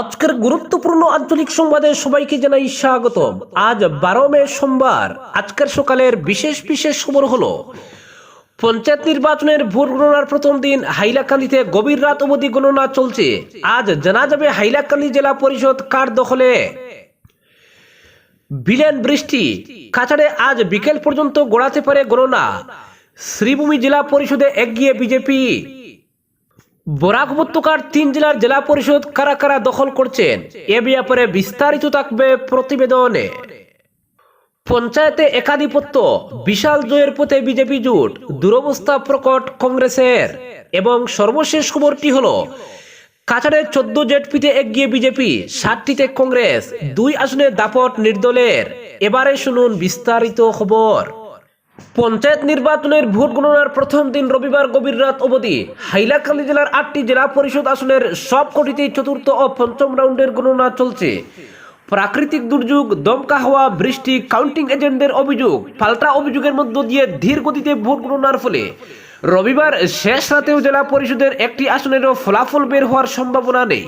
আজকের গুরুত্বপূর্ণ আঞ্চলিক সংবাদে সবাইকে জানাই স্বাগত আজ বারো মে সোমবার, আজকের সকালের বিশেষ বিশেষ খবর হলো, পঞ্চায়েত নির্বাচনের ভোট গণনার প্রথম দিন হাইলাকান্দিতে গভীর রাত অবধি গণনা চলছে। আজ জানা যাবে হাইলাকান্দি জেলা পরিষদ কার দখলে। বিলেন বৃষ্টি, কাছাড়ে আজ বিকেল পর্যন্ত গড়াতে পারে গণনা। শ্রীভূমি জেলা পরিষদে এগিয়ে বিজেপি। বরাক উপত্যকার তিন জেলার জেলা পরিষদ কারা কারা দখল করছেন, এ ব্যাপারে বিস্তারিত থাকবে প্রতিবেদনে। পঞ্চায়েতে একাধিপত্য, বিশাল জয়ের পথে বিজেপি জোট, দুরবস্থা প্রকট কংগ্রেসের। এবং সর্বশেষ খবরটি হলো কাছাড়ে চোদ্দ জেটপিতে এগিয়ে বিজেপি ষাটটিতে কংগ্রেস, দুই আসনে দাপট নির্দলের। এবারে শুনুন বিস্তারিত খবর। পঞ্চায়েত নির্বাচনের ভোট গণনার প্রথম দিন রবিবার গভীর রাত অবধি হাইলাকান্দি জেলার আটটি জেলা পরিষদ আসনের সব কটিতেই চতুর্থ ও পঞ্চম রাউন্ডের গণনা চলছে। প্রাকৃতিক দুর্যোগ, দমকা হওয়া, বৃষ্টি, কাউন্টিং এজেন্টদের অভিযোগ, পাল্টা অভিযোগের মধ্য দিয়ে ধীর গতিতে ভোট গণনার ফলে। রবিবার শেষ রাতেও জেলা পরিষদের একটি আসনেরও ফলাফল বের হওয়ার সম্ভাবনা নেই।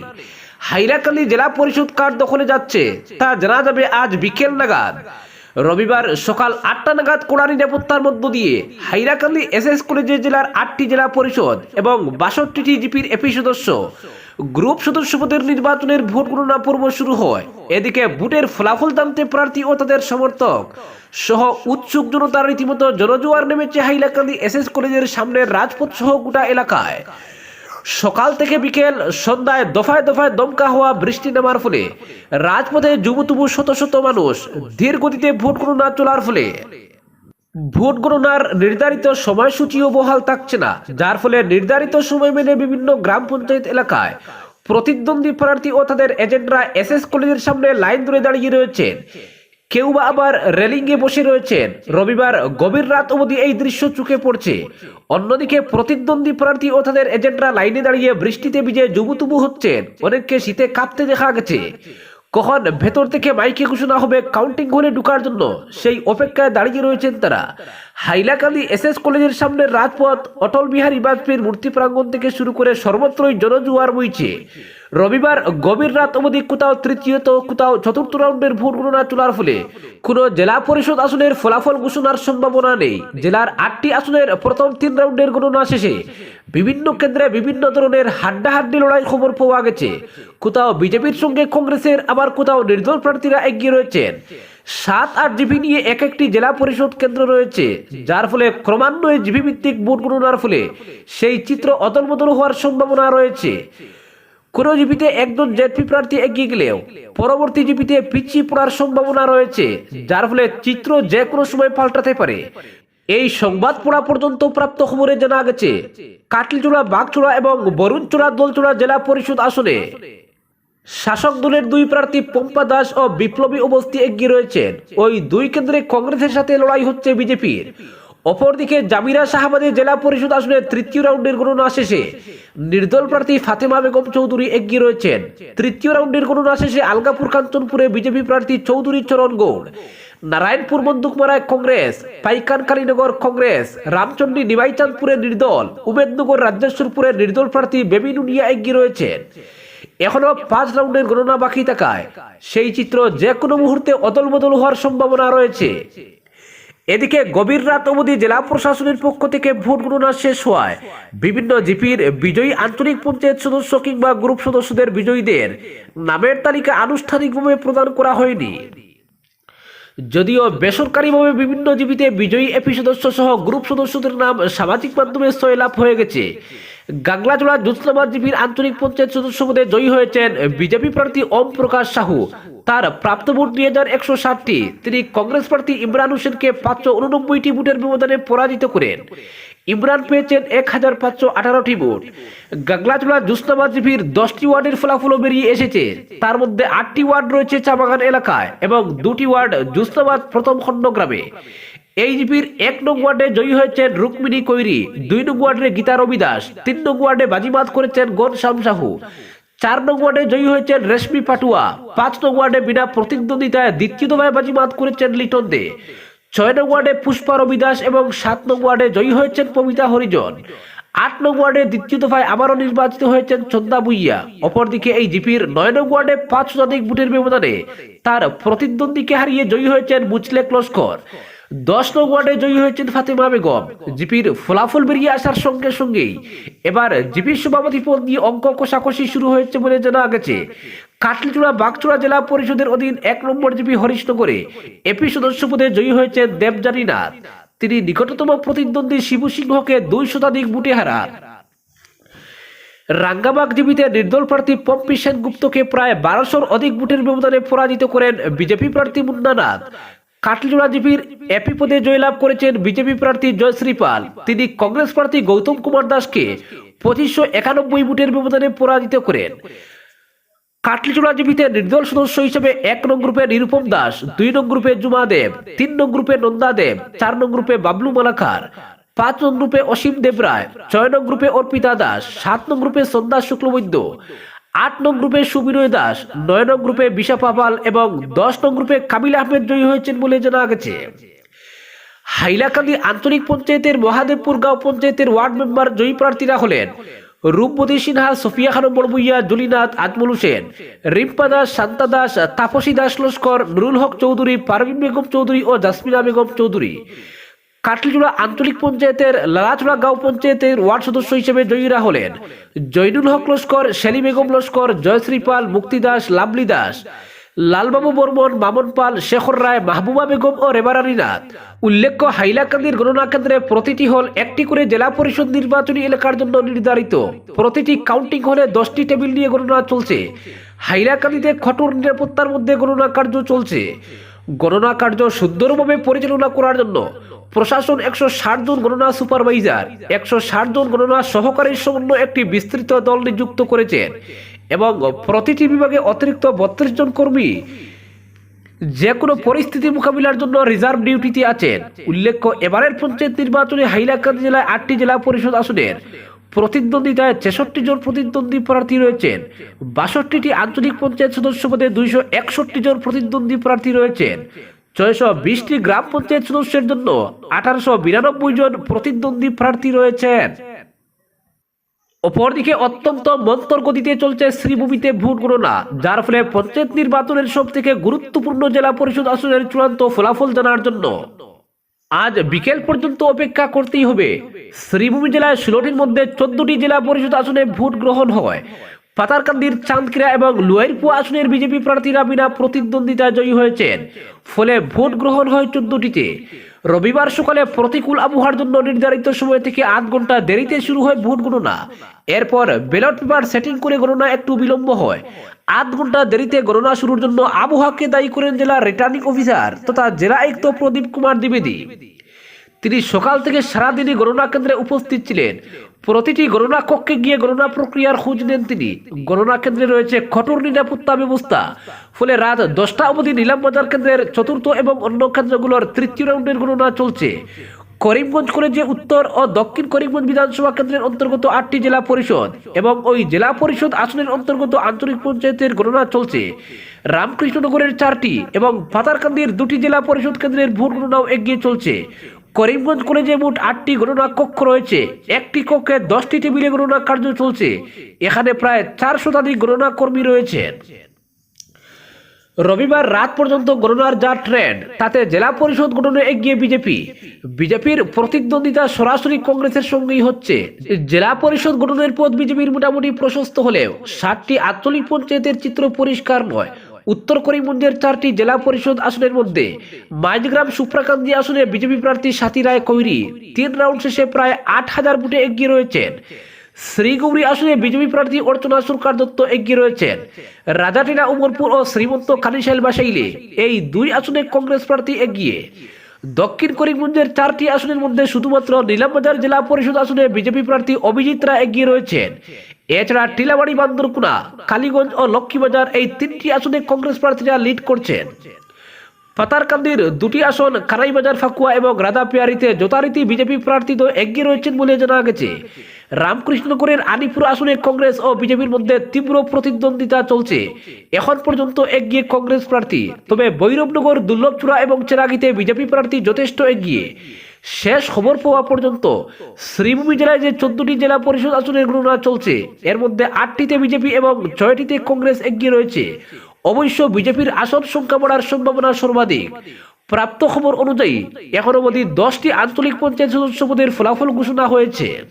হাইলাকান্দি জেলা পরিষদ কার দখলে যাচ্ছে, তা জানা যাবে আজ বিকেল নাগাদ। রবিবার সকাল আটটা নাগাদ কোড়ারি নিরাপত্তার মধ্য দিয়ে হাইরাকান্দি এস এস কলেজে জেলার আটটি জেলা পরিষদ এবং বাষট্টিটি জিপির এপি সদস্য। গ্রুপ সদস্য পদের নির্বাচনের ভোট গণনা পর্ব শুরু হয়। এদিকে ভোটের ফলাফল জানতে প্রার্থী ও তাদের সমর্থক সহ উৎসুক জনতার রীতিমতো জনজোয়ার নেমেছে হাইলাকান্দি এস এস কলেজের সামনে রাজপথ সহ গোটা এলাকায়। সকাল থেকে বিকেল, সন্ধ্যায় দফায় দফায় দমকা হওয়া বৃষ্টি নামার ফলে রাজপথে যুবতুবু শত শত মানুষ ধীর গতিতে ভোট গণনা চলার ফলে ভোট গণনার নির্ধারিত সময়সূচিও বহাল থাকছে না, যার ফলে নির্ধারিত সময় মেনে বিভিন্ন গ্রাম পঞ্চায়েত এলাকায় প্রতিদ্বন্দ্বী প্রার্থী ও তাদের এজেন্টরা এস এস কলেজের সামনে লাইন ধরে দাঁড়িয়ে রয়েছেন। কেউ বা আবার রেলিংয়ে বসে রয়েছেন। রবিবার গভীর রাত অবধি এই দৃশ্য চোখে পড়ছে। অন্যদিকে প্রতিদ্বন্দ্বী প্রার্থী ও তাদের এজেন্টরা লাইনে দাঁড়িয়ে বৃষ্টিতে ভিজে জুবুতুবু হচ্ছেন। অনেককে শীতে কাঁপতে দেখা গেছে। কখন ভেতর থেকে মাইকে ঘোষণা হবে কাউন্টিং হলে ঢুকার জন্য, সেই অপেক্ষায় দাঁড়িয়ে রয়েছেন তারা। হাইলাকান্দি এস এস কলেজের সামনে রাজপথ, অটল বিহারী বাজপেয়ীর মূর্তি প্রাঙ্গণ থেকে শুরু করে সর্বত্রই জনজুয়ার বইছে। রবিবার গভীর রাত অবধি কোথাও তৃতীয় তো কোথাও চতুর্থ রাউন্ডের ভোট গণনা চলার ফলে কোনো জেলা পরিষদ আসনের ফলাফল ঘোষণার সম্ভাবনা নেই। জেলার আটটি আসনের প্রথম তিন রাউন্ডের গণনা শেষে বিভিন্ন কেন্দ্রে বিভিন্ন ধরনের হাড্ডাহাড্ডি লড়াই খবর পাওয়া গেছে। কোথাও বিজেপির সঙ্গে কংগ্রেসের, আবার কোথাও নির্দল প্রার্থীরা এগিয়ে রয়েছেন। সাত আট জিপি নিয়ে এক একটি জেলা পরিষদ কেন্দ্র রয়েছে, যার ফলে ক্রমান্বয়ে জিপি ভিত্তিক ভোট গণনার ফলে সেই চিত্র অদলবদল হওয়ার সম্ভাবনা রয়েছে। কোনো জিপিতে একজন জেডপি প্রার্থী এগিয়ে গেলেও পরবর্তী জিপিতে পিছিয়ে পড়ার সম্ভাবনা রয়েছে, যার ফলে চিত্র যে কোনো সময় পাল্টাতে পারে। এই সংবাদ পড়া পর্যন্ত প্রাপ্ত খবরে জানা গেছে কাটলিচূড়া বাগচূড়া এবং বরুণচূড়া দোলচূড়া জেলা পরিষদ আসনে শাসক দলের দুই প্রার্থী পম্পা দাস ও বিপ্লবী অবস্থি এগিয়ে রয়েছেন। ওই দুই কেন্দ্রে কংগ্রেসের সাথে লড়াই হচ্ছে বিজেপির। অপরদিকে জামিরা শাহবাদী জেলা পরিষদ আসনের তৃতীয় রাউন্ডের গণনা শেষে নির্দল প্রার্থী ফাতেমা বেগম চৌধুরী এগিয়ে রয়েছেন। তৃতীয় রাউন্ডের গণনা শেষে আলগাপুর, কাঞ্চনপুরে বিজেপি প্রার্থী চৌধুরী চরণ গৌড়, নারায়ণপুর বন্দুকমারায় কংগ্রেস পাইকান কালীনগর কংগ্রেস, রামচন্ডী, নিমাইচাঁদপুরে নির্দল, উমেদনগর, রাজ্যেশ্বরপুরে নির্দল প্রার্থী বেবি নুনিয়া এগিয়ে রয়েছেন। এখনও পাঁচ রাউন্ডের গণনা বাকি থাকায় সেই চিত্র যে কোনো মুহূর্তে অদল বদল হওয়ার সম্ভাবনা রয়েছে। এদিকে গভীর রাত অবধি জেলা প্রশাসনের পক্ষ থেকে ভোট গণনা শেষ হওয়ায় বিভিন্ন জিপির বিজয়ী আঞ্চলিক পঞ্চায়েত সদস্য কিংবা গ্রুপ সদস্যদের বিজয়ীদের নামের তালিকা আনুষ্ঠানিকভাবে প্রদান করা হয়নি। যদিও বেসরকারিভাবে বিভিন্ন জীবিতে বিজয়ী এপি সদস্য সহ গ্রুপ সদস্যদের নাম সামাজিক মাধ্যমে সয়লাভ হয়ে গেছে। গাংলাজোড়া জুসলাবাদ জিপির আঞ্চলিক পঞ্চায়েত সদস্য পদে জয়ী হয়েছেন বিজেপি প্রার্থী ওম প্রকাশ সাহু। তার প্রাপ্ত ভোট দুই হাজার একশো ষাটটি। তিনি কংগ্রেস প্রার্থী ইমরান হোসেনকে পাঁচশো উননব্বইটি ভোটের ব্যবধানে পরাজিত করেন। ইমরান পেয়েছেন এক হাজার পাঁচশো আঠারোটি ভোট। গাগলাচুড়া জুসনাবাদ জিপির দশটি ওয়ার্ডের ফলাফলও বেরিয়ে এসেছে। তার মধ্যে আটটি ওয়ার্ড রয়েছে চাবাগান এলাকায় এবং দুটি ওয়ার্ড জুসনাবাদ প্রথম খণ্ড গ্রামে। এই জিপির এক নং ওয়ার্ডে জয়ী হয়েছেন রুক্মিণী কৈরি, দুই নং ওয়ার্ডে গীতা রবি দাস, তিন নং ওয়ার্ডে বাজিমাত করেছেন গন শ্যাম সাহু। চার নং ওয়ার্ডে জয়ী হয়েছেন রেশমি পাটুয়া, পাঁচ নং ওয়ার্ডে বিনা প্রতিদ্বন্দ্বিতায় দ্বিতীয় দফায় বাজিমাত করেছেন লিটন দে। ছয় নং ওয়ার্ডে পুষ্পা রবি দাস এবং সাত নং ওয়ার্ডে জয়ী হয়েছেন পবিতা হরিজন। আট নং ওয়ার্ডে দ্বিতীয় দফায় আবারও নির্বাচিত হয়েছেন চন্দা বুইয়া অপরদিকে এই জিপির নয় নং ওয়ার্ডে পাঁচ শতাধিক ভোটের ব্যবধানে তার প্রতিদ্বন্দ্বীকে হারিয়ে জয়ী হয়েছেন মুচলেক লস্কর। দশ নং ওয়ার্ডে জয়ী হয়েছেন ফাতেমা বেগম। জিপির ফলাফল বেরিয়ে আসার সঙ্গে সঙ্গেই এবার জিপির সভাপতি পদ নিয়ে অঙ্ক কষাকষি শুরু হয়েছে বলে জানা গেছে। কাটলিচূড়া, বাগচূড়া জেলা পরিষদের অধীন এক নম্বর জিপি হরিশনগরে এপি সদস্য পদে জয়ী হয়েছেন দেবজানী নাথ। তিনি নিকটতম প্রতিদ্বন্দ্বী শিবু সিংহকে দুই শতাধিক বুটে হারান রাঙ্গাবাগ জিবিতে নির্দল প্রার্থী পম্পি সেনগুপ্তকে প্রায় বারোশোর অধিক বুটের ব্যবধানে পরাজিত করেন বিজেপি প্রার্থী মুন্নানাথ কাটলিজোড়া জিপির এপি পদে জয়লাভ করেছেন বিজেপি প্রার্থী জয়শ্রী পাল। তিনি কংগ্রেস প্রার্থী গৌতম কুমার দাসকে পঁচিশশো একানব্বই ভোটের ব্যবধানে পরাজিত করেন। কাটলিচূড়া জীবিতে নির্দল সদস্য হিসেবে এক নং গ্রুপে নিরুপম দাস, দুই নং গ্রুপে জুমা দেব, তিন নং গ্রুপে নন্দা দেব, চার নং গ্রুপে বাবলু মালাকার, পাঁচ নং গ্রুপে অসীম দেবরায় ছয় নং গ্রুপে অর্পিতা দাস, সাত নং গ্রুপে সন্ধ্যা শুক্লবৈদ্য আট নং গ্রুপে সুবিনয় দাস, নয় নং গ্রুপে বিশা পাপাল এবং দশ নং গ্রুপে কাবিল আহমেদ জয়ী হয়েছেন বলে জানা গেছে। হাইলাকান্দি আঞ্চলিক পঞ্চায়েতের মহাদেবপুর গাঁও পঞ্চায়েতের ওয়ার্ড মেম্বার জয়ী প্রার্থীরা হলেন রূপবতী সিনহা, সফিয়া খানম বড়বুইয়া জলিনাথ, আজমল হোসেন, রিম্পা দাস, শান্তা দাস, তাপসী দাস লস্কর, নুরুল হক চৌধুরী, পারভিন বেগম চৌধুরী ও জাসমিনা বেগম চৌধুরী। কাটলিজোড়া আঞ্চলিক পঞ্চায়েতের লালাচুড়া গাঁও পঞ্চায়েতের ওয়ার্ড সদস্য হিসেবে জয়ীরা হলেন। জৈনুল হক লস্কর শেলি বেগম লস্কর, জয়শ্রী পাল, মুক্তি দাস লাভলি দাস, লালবাবু বর্মন, মামন পাল, শেখর রায়, মাহবুবা বেগম ও রেবারানী নাথ উল্লেখ্য, হাইলাকান্দির গণনা কেন্দ্রে প্রতিটি হল একটি করে জেলা পরিষদ নির্বাচনী এলাকার জন্য নির্ধারিত। প্রতিটি কাউন্টিং হলে দশটি টেবিল নিয়ে গণনা চলছে। হাইলাকান্দিতে কঠোর নিরাপত্তার মধ্যে গণনা কার্য চলছে। গণনা কার্য সুন্দরভাবে পরিচালনা করার জন্য প্রশাসন একশো ষাট জন গণনা সুপারভাইজার, একশো ষাট জন গণনা সহকারীর সমন্বয় একটি বিস্তৃত দল নিযুক্ত করেছেন এবং প্রতিটি বিভাগে অতিরিক্ত বত্রিশ জন কর্মী যে কোনো পরিস্থিতি মোকাবিলার জন্য রিজার্ভ ডিউটিতে আছেন। উল্লেখ্য, এবারের পঞ্চায়েত নির্বাচনে হাইলাকান্দি জেলায় আটটি জেলা পরিষদ আসনের প্রতিদ্বন্দ্বিতায় ছেষট্টি জন প্রতিদ্বন্দ্বী প্রার্থী রয়েছেন। বাষট্টিটি আঞ্চলিক পঞ্চায়েত সদস্য পদে দুইশো একষট্টি জন প্রতিদ্বন্দ্বী প্রার্থী রয়েছেন। ছয়শো বিশটি গ্রাম পঞ্চায়েত সদস্যের জন্য আঠারোশো বিরানব্বই জন প্রতিদ্বন্দ্বী প্রার্থী রয়েছেন। অপরদিকে অত্যন্ত মন্তর গতিতে চলছে শ্রীভূমিতে ভোট গণনা, যার ফলে পঞ্চায়েত নির্বাচনের সব থেকে গুরুত্বপূর্ণ জেলা পরিষদ আসনের চূড়ান্ত ফলাফল জানার জন্য আজ বিকেল পর্যন্ত অপেক্ষা করতেই হবে। শ্রীভূমি জেলায় ষোলোটির মধ্যে চোদ্দটি জেলা পরিষদ আসনে ভোট গ্রহণ হয়। পাতারকান্দির, চাঁদকিরা এবং লোয়ারপুয়া আসনের বিজেপি প্রার্থীরা বিনা প্রতিদ্বন্দ্বিতায় জয়ী হয়েছেন। ফলে ভোট গ্রহণ হয় চোদ্দটিতে। রবিবার সকালে প্রতিকূল আবহাওয়ার জন্য নির্ধারিত সময় থেকে আধ ঘণ্টা দেরিতে শুরু হয় ভোট গণনা। এরপর ব্যালট পেপার সেটিং করে গণনা একটু বিলম্ব হয়। আধ ঘণ্টা দেরিতে গণনা শুরুর জন্য আবহাওয়াকে দায়ী করেন জেলা রিটার্নিং অফিসার তথা জেলা আয়ুক্ত প্রদীপ কুমার দ্বিবেদী। তিনি সকাল থেকে সারাদিনই গণনা কেন্দ্রে উপস্থিত ছিলেন। প্রতিটি গণনা কক্ষে গিয়ে গণনা প্রক্রিয়ার খোঁজ নেন তিনি। গণনা কেন্দ্রে রয়েছে কঠোর নিরাপত্তা ব্যবস্থা। ফলে রাত দশটা অবধি নিলাম বাজার কেন্দ্রের চতুর্থ এবং অন্য কেন্দ্রগুলোর তৃতীয় রাউন্ডের গণনা চলছে। করিমগঞ্জ কলেজে উত্তর ও দক্ষিণ করিমগঞ্জ বিধানসভা কেন্দ্রের অন্তর্গত আটটি জেলা পরিষদ এবং ওই জেলা পরিষদ আসনের অন্তর্গত আঞ্চলিক পঞ্চায়েতের গণনা চলছে। রামকৃষ্ণনগরের চারটি এবং পাতারকান্দির দুটি জেলা পরিষদ কেন্দ্রের ভোট গণনাও এগিয়ে চলছে। করিমগঞ্জ কলেজে মোট আটটি গণনা কক্ষ রয়েছে। একটি কক্ষে দশটি টেবিলে গণনা কার্য চলছে। এখানে প্রায় চার শতাধিক গণনা কর্মী রয়েছেন। রবিবার রাত পর্যন্ত গণনার যা ট্রেন্ড, তাতে জেলা পরিষদ গঠনে এগিয়ে বিজেপি। বিজেপির প্রতিদ্বন্দ্বিতা সরাসরি কংগ্রেসের সঙ্গেই হচ্ছে। জেলা পরিষদ গঠনের পথ বিজেপির মোটামুটি প্রশস্ত হলেও ষাটটি আঞ্চলিক পঞ্চায়েতের চিত্র পরিষ্কার নয়। উত্তর করিমগঞ্জের চারটি জেলা পরিষদ আসনের মধ্যে মাইজগ্রাম সুপ্রাকান্দি আসনে বিজেপি প্রার্থী সাথী রায় কৈরি। তিন রাউন্ড শেষে প্রায় আট হাজার ভোটে এগিয়ে রয়েছেন। শ্রীগুবরি আসনে বিজেপি প্রার্থী অর্চনা সরকার দত্ত এগিয়ে রয়েছেন। রাজাটিনা উমরপুর ও শ্রীমন্ত খানিশাইল বাসাইলে এই দুই আসনে কংগ্রেস প্রার্থী এগিয়ে। দক্ষিণ করিমগঞ্জের চারটি আসনের মধ্যে শুধুমাত্র নীলামবাজার জেলা পরিষদ আসনে বিজেপি প্রার্থী অভিজিৎ রায় এগিয়ে রয়েছেন। এছাড়া টিলাবাড়ি, বান্দরকুনা, কালীগঞ্জ ও লক্ষ্মীবাজার এই তিনটি আসনে কংগ্রেস প্রার্থীরা লিড করছেন। পাতারকান্দির দুটি আসন কানাইবাজার ফাকুয়া এবং রাধাপিয়ারিতে যথারীতি বিজেপি প্রার্থী তো এগিয়ে রয়েছেন বলে জানা গেছে। রামকৃষ্ণনগরের আনিপুর আসনে কংগ্রেস ও বিজেপির মধ্যে তীব্র প্রতিদ্বন্দ্বিতা চলছে। এখন পর্যন্ত এগিয়ে কংগ্রেস প্রার্থী। তবে বৈরবনগর দুর্লভচূড়া এবং চেরাগিতে বিজেপি প্রার্থী যথেষ্ট এগিয়ে। শেষ খবর পাওয়া পর্যন্ত শ্রীভূমি জেলায় যে চোদ্দটি জেলা পরিষদ আসনের গণনা চলছে, এর মধ্যে আটটিতে বিজেপি এবং ছয়টিতে কংগ্রেস এগিয়ে রয়েছে। অবশ্য বিজেপির আসন সংখ্যা বাড়ার সম্ভাবনা সর্বাধিক। প্রাপ্ত খবর অনুযায়ী এখনও অবধি দশটি আঞ্চলিক পঞ্চায়েত সদস্য পদের ফলাফল ঘোষণা হয়েছে।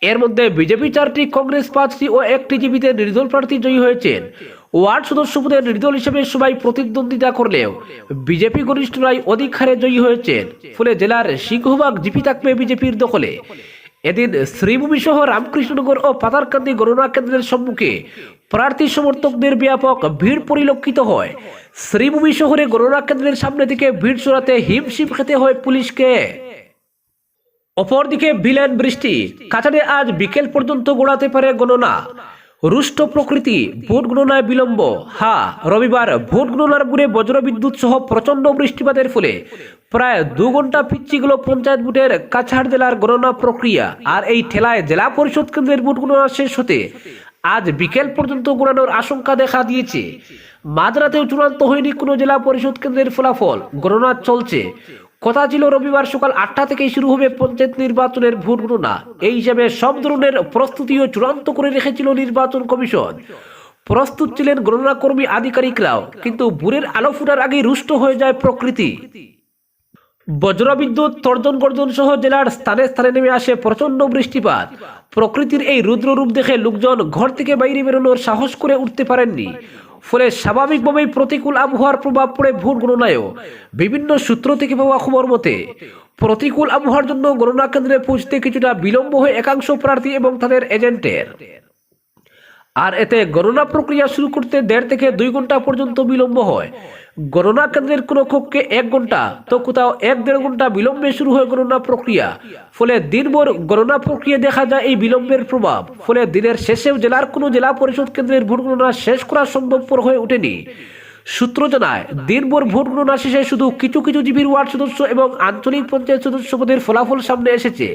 এর মধ্যে বিজেপি চারটি, কংগ্রেস পাঁচটি ও একটি জীবিতে নির্দল প্রার্থী জয়ী হয়েছেন। ওয়ার্ড সদস্য পদে নির্দল হিসেবে সবাই প্রতিদ্বন্দ্বিতা করলেও বিজেপি গরিষ্ঠরাই অধিক হারে জয়ী হয়েছেন। ফলে জেলার সিংহভাগ জিপি থাকবে বিজেপির দখলে। এদিন শ্রীভূমি সহ রামকৃষ্ণনগর ও পাতারকান্দি গণনা কেন্দ্রের সম্মুখে প্রার্থী সমর্থকদের ব্যাপক ভিড় পরিলক্ষিত হয়। শ্রীভূমি শহরে গণনা কেন্দ্রের সামনে থেকে ভিড় চড়াতে হিমশিম খেতে হয় পুলিশকে। অপরদিকে ভিলেন বৃষ্টি। কাছাড়ে আজ বিকেল পর্যন্ত গোড়াতে পারে গণনা। রুষ্ট প্রকৃতি, ভোট গণনায় বিলম্ব। হা, রবিবার ভোট গণনার বুড়ে বজ্রবিদ্যুৎ সহ প্রচণ্ড বৃষ্টিপাতের ফলে প্রায় দু ঘণ্টা পিচ্ছি গেল পঞ্চায়েত ভোটের কাছাড় জেলার গণনা প্রক্রিয়া। আর এই ঠেলায় জেলা পরিষদ কেন্দ্রের ভোট গণনা শেষ হতে আজ বিকেল পর্যন্ত গড়ানোর আশঙ্কা দেখা দিয়েছে। মাঝরাতেও চূড়ান্ত হয়নি কোনো জেলা পরিষদ কেন্দ্রের ফলাফল। গণনা চলছে। কথা ছিল রবিবার সকাল আটটা থেকেই শুরু হবে পঞ্চায়েত নির্বাচনের ভোট গণনা। এই হিসাবে সব ধরনের প্রস্তুতিও চূড়ান্ত করে রেখেছিল নির্বাচন কমিশন। প্রস্তুত ছিলেন গণনা কর্মী আধিকারিকরাও, কিন্তু ভোরের আলো ফুটার আগে রুষ্ট হয়ে যায় প্রকৃতি। বজ্রবিদ্যুৎ তর্জন গর্জন সহ জেলার স্থানে স্থানে নেমে আসে প্রচণ্ড বৃষ্টিপাত। প্রকৃতির এই রুদ্র রূপ দেখে লোকজন ঘর থেকে বাইরে বেরোনোর সাহস করে উঠতে পারেননি। ফলে স্বাভাবিকভাবেই প্রতিকূল আবহাওয়ার প্রভাব পড়ে ভোট গণনায়ও। বিভিন্ন সূত্র থেকে পাওয়া খবর মতে, প্রতিকূল আবহাওয়ার জন্য গণনা কেন্দ্রে পৌঁছতে কিছুটা বিলম্ব হয়ে একাংশ প্রার্থী এবং তাদের এজেন্টের আর এতে গণনা প্রক্রিয়া শুরু করতে দেড় থেকে দুই ঘণ্টা পর্যন্ত বিলম্ব হয়। গণনা কেন্দ্রের কোনো কক্ষে এক ঘণ্টা তো কোথাও এক দেড় ঘণ্টা বিলম্বে শুরু হয় গণনা প্রক্রিয়া। ফলে দিনভর গণনা প্রক্রিয়া দেখা যায় এই বিলম্বের প্রভাব। ফলে দিনের শেষেও জেলার কোনো জেলা পরিষদ কেন্দ্রের ভোট গণনা শেষ করা সম্ভবপর হয়ে ওঠেনি। সূত্র জানায়, দিনভর ভোট গণনা শেষে শুধু কিছু কিছু জিবির ওয়ার্ড সদস্য এবং আঞ্চলিক পঞ্চায়েত সদস্য পদের ফলাফল সামনে এসেছে।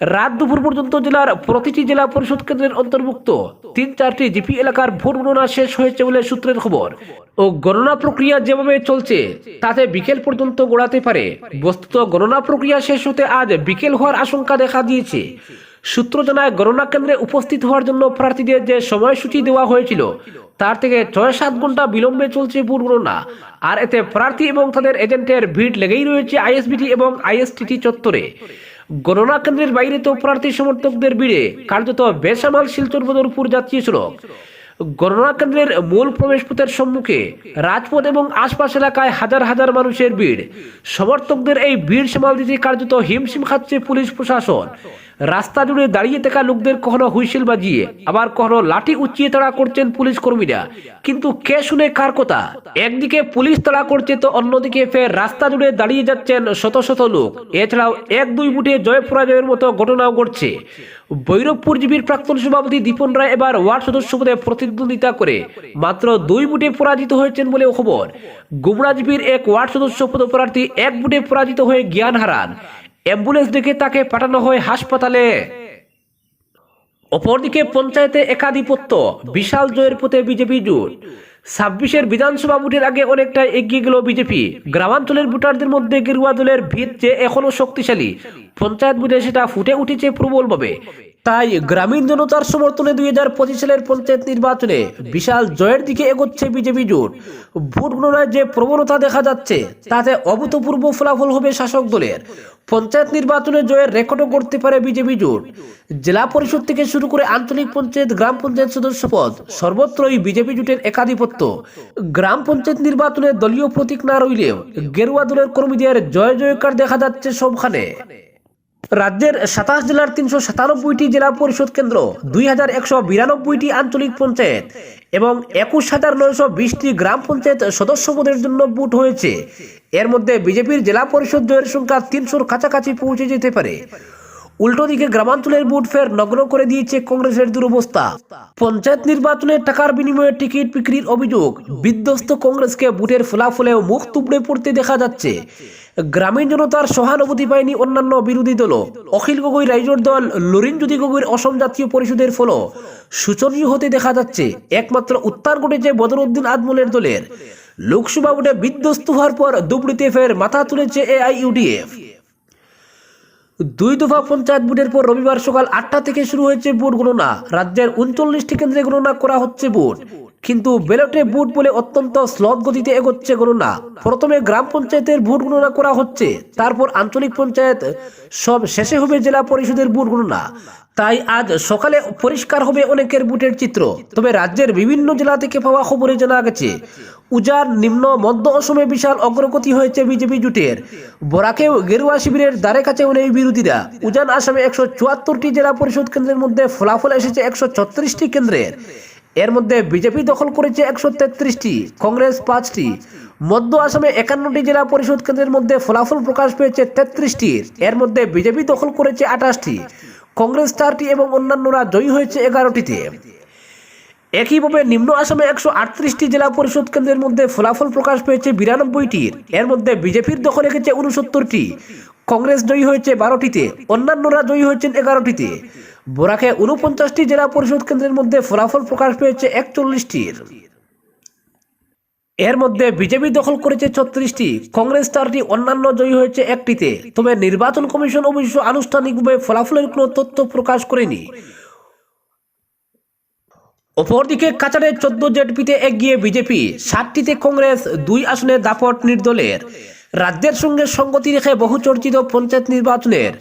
রাত দুপুর পর্যন্ত জেলার প্রতিটি জেলা পরিষদ কেন্দ্রের অন্তর্ভুক্ত। তিন চারটি জিপি এলাকার ভোট গণনা শেষ হয়েছে বলে সূত্রের খবর। ও গণনা প্রক্রিয়া যেভাবে চলছে, তাতে বিকেল পর্যন্ত গড়াতে পারে। বস্তুত গণনা প্রক্রিয়া শেষ হতে আজ বিকেল হওয়ার আশঙ্কা দেখা দিয়েছে। সূত্র জানায়, গণনা কেন্দ্রে উপস্থিত হওয়ার জন্য প্রার্থীদের যে সময়সূচি দেওয়া হয়েছিল, তার থেকে ছয় সাত ঘণ্টা বিলম্বে চলছে ভোট গণনা। আর এতে প্রার্থী এবং তাদের এজেন্টের ভিড় লেগেই রয়েছে আইএসবিটি এবং আইএসটিটি চত্বরে। গণনা কেন্দ্রের বাইরে তো প্রার্থী সমর্থকদের ভিড়ে। কার্যত বেসামাল শিলচর বদরপুর যাত্রী সড়ক গণনা কেন্দ্রের মূল প্রবেশপথের সম্মুখে রাজপথ এবং আশপাশ এলাকায় হাজার হাজার মানুষের ভিড়। সমর্থকদের এই ভিড় সামাল দিতে কার্যত হিমশিম খাচ্ছে পুলিশ প্রশাসন। রাস্তা জুড়ে দাঁড়িয়ে থাকা লোকদের কখনো হুইসেল বাজিয়ে, আবার কখনো লাঠি উঁচিয়ে তাড়া করছেন পুলিশ কর্মীরা। কিন্তু কে শুনে কার কথা? একদিকে পুলিশ তাড়া করছে তো অন্যদিকে ফের রাস্তা জুড়ে দাঁড়িয়ে যাচ্ছেন শত শত লোক। এছাড়াও এক দুই বুটে জয় পরাজয়ের মতো ঘটনাও ঘটছে। বৈরবপুর জীবীর প্রাক্তন সভাপতি দীপন রায় এবার ওয়ার্ড সদস্য পদে প্রতিদ্বন্দ্বিতা করে। মাত্র দুই বুটে পরাজিত হয়েছেন বলে খবর। গুমরাজবীর এক ওয়ার্ড সদস্য পদপ্রার্থী এক বুটে পরাজিত হয়ে জ্ঞান হারান। অ্যাম্বুলেন্স ডেকে তাকে পাঠানো হয় হাসপাতালে। অপরদিকে পঞ্চায়েতে একাধিপত্য, বিশাল জয়ের পথে বিজেপি জোট। ছাব্বিশের বিধানসভা ভোটের আগে অনেকটা এগিয়ে গেল বিজেপি। গ্রামাঞ্চলের ভোটারদের মধ্যে গেরুয়া দলের ভিত যে এখনও শক্তিশালী পঞ্চায়েত ভোটে সেটা ফুটে উঠেছে প্রবলভাবে তাই গ্রামীণ জনতার সমর্থনে দুই হাজার পঁচিশ সালের পঞ্চায়েত নির্বাচনে বিশাল জয়ের দিকে এগোচ্ছে বিজেপি জোট। ভোট গণনায় যে প্রবণতা দেখা যাচ্ছে, তাতে অভূতপূর্ব ফলাফল হবে শাসক দলের। পঞ্চায়েত নির্বাচনে জয়ের রেকর্ডও করতে পারে বিজেপি জোট। জেলা পরিষদ থেকে শুরু করে আঞ্চলিক পঞ্চায়েত, গ্রাম পঞ্চায়েত সদস্য পদ সর্বত্রই বিজেপি জোটের একাধিপত্য। গ্রাম পঞ্চায়েত নির্বাচনে দলীয় প্রতীক না রইলেও গেরুয়া দলের কর্মীদের জয় জয়কার দেখা যাচ্ছে সবখানে। রাজ্যের সাতাশ জেলার তিনশো সাতানব্বইটি জেলা পরিষদ কেন্দ্র, দুই হাজার একশো বিরানব্বইটি আঞ্চলিক পঞ্চায়েত এবং একুশ হাজার নয়শো বিশটি গ্রাম পঞ্চায়েত সদস্য পদের জন্য ভোট হয়েছে। এর মধ্যে বিজেপির জেলা পরিষদ জয়ের সংখ্যা তিনশোর কাছাকাছি পৌঁছে যেতে পারে। উল্টো দিকে গ্রামাঞ্চলের বুট ফের নগ্ন করে দিয়েছে কংগ্রেসের দুরবস্থা। পঞ্চায়েত নির্বাচনে টাকার বিনিময়ে টিকিট বিক্রির অভিযোগ। বিধ্বস্ত কংগ্রেসকে বুটের ফলাফলেও মুখ তুবড়ে পড়তে দেখা যাচ্ছে। গ্রামীণ জনতার সহানুভূতি পায়নি অন্যান্য বিরোধী দল। অখিল গগৈ রাইজোর দল লরিনজ্যোতি গগৈর অসম জাতীয় পরিষদের ফলও। সূচনীয় হতে দেখা যাচ্ছে, একমাত্র উত্তার ঘটেছে বদরুদ্দিন আদমলের দলের। লোকসভা ভোটে বিধ্বস্ত হওয়ার পর দুবড়িতে ফের মাথা তুলেছে এআইইউডিএফ। দুই দফা পঞ্চায়েত ভোটের পর রবিবার সকাল আটটা থেকে শুরু হয়েছে ভোট গণনা। রাজ্যের উনচল্লিশটি কেন্দ্রে গণনা করা হচ্ছে ভোট। কিন্তু ব্যালটে ভোট বলে অত্যন্ত স্লথ গতিতে এগোচ্ছে গণনা প্রথমে গ্রাম পঞ্চায়েতের ভোট গণনা করা হচ্ছে, তারপর আঞ্চলিক পঞ্চায়েত সব শেষে হবে জেলা পরিষদের ভোট গণনা। তাই আজ সকালে পরিষ্কার হবে অনেকের বুটের চিত্র। তবে রাজ্যের বিভিন্ন জেলা থেকে পাওয়া খবরে জানা গেছে উজার নিম্ন, মধ্য অসমে বিশাল অগ্রগতি হয়েছে বিজেপি জুটের। বরাকেও গেরুয়া শিবিরের দ্বারে কাছে নেই বিরোধীরা। উজান আসামে একশো চুয়াত্তরটি জেলা পরিষদ কেন্দ্রের মধ্যে ফলাফল এসেছে একশো ছত্রিশটি কেন্দ্রের। এর মধ্যে বিজেপি দখল করেছে একশো তেত্রিশটি, কংগ্রেস পাঁচটি, মধ্য আসামে একান্নটি জেলা পরিষদ কেন্দ্রের মধ্যে ফলাফল প্রকাশ পেয়েছে তেত্রিশটির এর মধ্যে বিজেপি দখল করেছে আঠাশটি, কংগ্রেস চারটি এবং অন্যান্যরা জয়ী হয়েছে এগারোটিতে। একইভাবে নিম্ন আসামে একশো আটত্রিশটি জেলা পরিষদ কেন্দ্রের মধ্যে ফলাফল প্রকাশ পেয়েছে বিরানব্বইটির এর মধ্যে বিজেপির দখলে গেছে উনসত্তরটি কংগ্রেস জয়ী হয়েছে বারোটিতে, অন্যান্যরা জয়ী হয়েছেন এগারোটিতে। বোরাকে উনপঞ্চাশটি জেলা পরিষদ কেন্দ্রের মধ্যে ফলাফল প্রকাশ পেয়েছে একচল্লিশটির। এর মধ্যে বিজেপি দখল করেছে ছত্রিশটি, কংগ্রেস চারটি, অন্যান্য জয়ী হয়েছে একটিতে। তবে নির্বাচন কমিশন অবশ্য আনুষ্ঠানিকভাবে ফলাফলের কোনো তথ্য প্রকাশ করেনি। অপরদিকে কাচারে চোদ্দ জেডপিতে এগিয়ে বিজেপি, সাতটিতে কংগ্রেস, দুই আসনে দাপট নির্দলের। রাজ্যের সঙ্গে সঙ্গতি রেখে বহু চর্চিত পঞ্চায়েত নির্বাচনের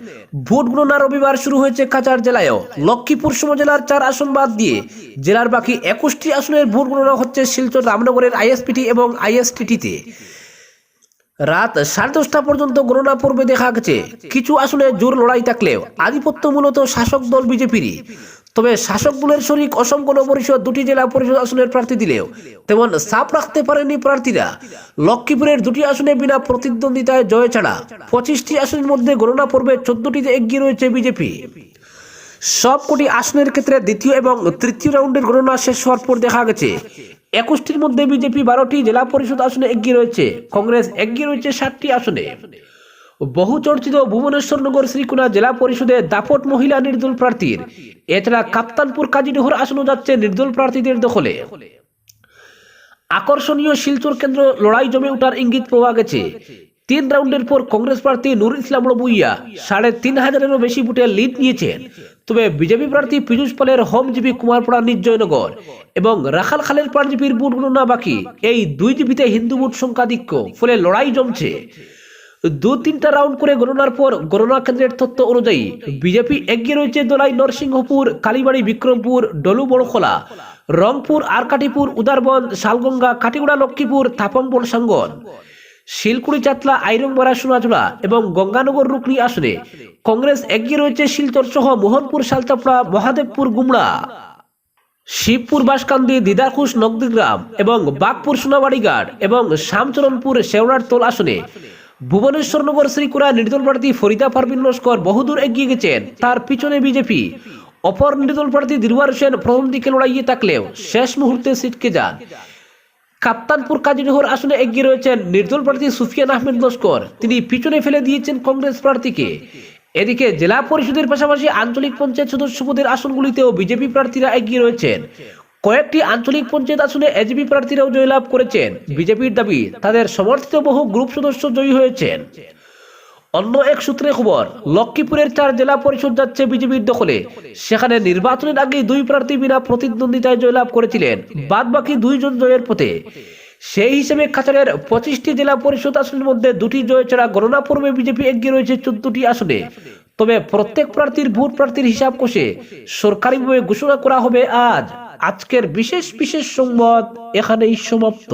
ভোট গণনা রবিবার শুরু হয়েছে কাচার জেলায়ও। লক্ষ্মীপুর সমজেলার চার আসন বাদ দিয়ে জেলার বাকি একুশটি আসনের ভোট গণনা হচ্ছে শিলচর রামনগরের আইএসপিটি এবং আইএসটিটিতে। রাত সাড়ে দশটা পর্যন্ত গণনা পর্বে দেখা গেছে। কিছু আসনে জোর লড়াই থাকলেও আধিপত্য মূলত শাসক দল বিজেপিরই। তবে শাসক দলের শরিক অসম গণ পরিষদ দুটি জেলা পরিষদ আসনের প্রার্থী দিলেও তেমন সাপ রাখতে পারেনি প্রার্থীরা। লক্ষ্মীপুরের দুটি আসনে বিনা প্রতিদ্বন্দ্বিতায় জয় ছাড়া পঁচিশটি আসনের মধ্যে গণনা পর্বে চোদ্দটিতে এগিয়ে রয়েছে বিজেপি। সবকটি আসনের ক্ষেত্রে দ্বিতীয় এবং তৃতীয় রাউন্ডের গণনা শেষ হওয়ার পর দেখা গেছে, একুশটির মধ্যে বিজেপি বারোটি জেলা পরিষদ আসনে এগিয়ে রয়েছে, কংগ্রেস এগিয়ে রয়েছে ষাটটি আসনে। বহু চর্চিত ভুবনেশ্বরনগর শ্রীকুনা জেলা পরিষদে দাপট মহিলা নির্দল প্রার্থীর। এছাড়া কাপ্তানপুর কাজীডোহর আসনও যাচ্ছে নির্দল প্রার্থীদের দখলে। আকর্ষণীয় শিলচর কেন্দ্র লড়াই জমে ওঠার ইঙ্গিত পাওয়া গেছে। তিন রাউন্ডের পর কংগ্রেস প্রার্থী নুর ইসলাম রবুইয়া সাড়ে তিন হাজারেরও বেশি ভোটে লিড নিয়েছেন। তবে বিজেপি প্রার্থী পীযুষ পালের হোমজীবী কুমারপাড়া নির্জয়নগর এবং রাখাল খালের প্রার্থীর ভোট গণনা বাকি। এই দুই জিপিতে হিন্দু ভোট সংখ্যাধিক্য, ফলে লড়াই জমছে। দু তিনটা রাউন্ড করে গণনার পর গণনা কেন্দ্রের তথ্য অনুযায়ী বিজেপি এগিয়ে রয়েছে দোলাই নরসিংহপুর, কালীবাড়ি, বিক্রমপুর ডলু বড়খোলা রংপুর, আরকাটিপুর, উদারবন, শালগঙ্গা, কাটিগুড়া, লক্ষ্মীপুর থাপম্বর সাঙ্গন, শিলকুড়ি চাতলা আইরংবাড়া সোনাঝুড়া এবং গঙ্গানগর, রুকনি আসনে কংগ্রেস এগিয়ে রয়েছে শিলচর সহ মোহনপুর, শালচাপড়া, মহাদেবপুর গুমড়া শিবপুর বাসকান্দি দিদারখুশ নগদিগ্রাম এবং বাগপুর সোনাবাড়িঘাট এবং শ্যামচরণপুর শেওড়ার তোল আসনে ভুবনেশ্বরনগর শ্রীকুড়া নির্দল প্রার্থী ফরিদা পারভিন লস্কর বহুদূর এগিয়ে গেছেন। তার পিছনে বিজেপি। অপর নির্দল প্রার্থী দিলওয়ার হোসেন প্রথম দিকে লড়াইয়ে থাকলেও শেষ মুহূর্তে সিটকে যান। কাপ্তানপুর কাজীনগর আসনে এগিয়ে রয়েছেন নির্দল প্রার্থী সুফিয়ান আহমেদ লস্কর। তিনি পিছনে ফেলে দিয়েছেন কংগ্রেস প্রার্থীকে। এদিকে জেলা পরিষদের পাশাপাশি আঞ্চলিক পঞ্চায়েত সদস্য পদের আসনগুলিতেও বিজেপি প্রার্থীরা এগিয়ে রয়েছেন। কয়েকটি আঞ্চলিক পঞ্চায়েত আসনে এজিপি প্রার্থীরাও জয়লাভ করেছেন। বিজেপির দাবি, তাদের সমর্থিত বহু গ্রুপ সদস্য জয়ী হয়েছেন। অন্য এক সূত্রে খবর, লক্ষ্মীপুরের চার জেলা পরিষদ যাচ্ছে বিজেপির দখলে। সেখানে নির্বাচনের আগে দুই প্রার্থী বিনা প্রতিদ্বন্দ্বিতায় জয়লাভ করেছিলেন। বাদ বাকি দুইজন জয়ের পথে। সেই হিসেবে কাছাড়ের পঁচিশটি জেলা পরিষদ আসনের মধ্যে দুটি জয় ছাড়া গণনা পর্বে বিজেপি এগিয়ে রয়েছে চোদ্দটি আসনে। তবে প্রত্যেক প্রার্থীর ভোট প্রার্থীর হিসাব কষে সরকারিভাবে ঘোষণা করা হবে আজ। আজকের বিশেষ বিশেষ সংবাদ এখানেই সমাপ্ত।